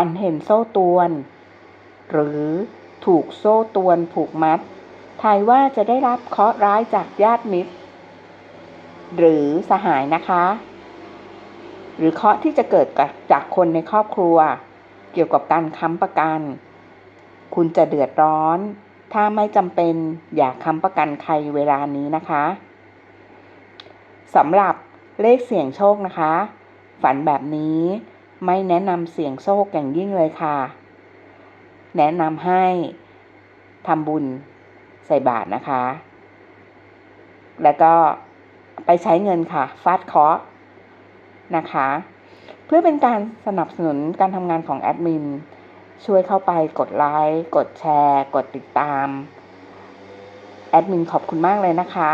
ฝันเห็นโซ่ตวน หรือถูกโซ่ตวนผูกมัดทายว่าจะได้รับเคราะห์ร้ายจากญาติมิตร หรือสหายนะคะ หรือเคราะห์ที่จะเกิดจากคนในครอบครัว เกี่ยวกับการค้ำประกัน คุณจะเดือดร้อน ถ้าไม่จำเป็นอย่าค้ำประกันใครเวลานี้นะคะสำหรับเลขเสี่ยงโชคนะคะ ฝันแบบนี้ ไม่แนะนำเสี่ยงโชคอย่างยิ่งเลยค่ะ แนะนำให้ทำบุญใส่บาตรนะคะ แล้วก็ไปใช้เงินค่ะ ฟาดเคาะนะคะ เพื่อเป็นการสนับสนุนการทำงานของแอดมิน ช่วยเข้าไปกดไลค์ กดแชร์ กดติดตาม แอดมินขอบคุณมากเลยนะคะ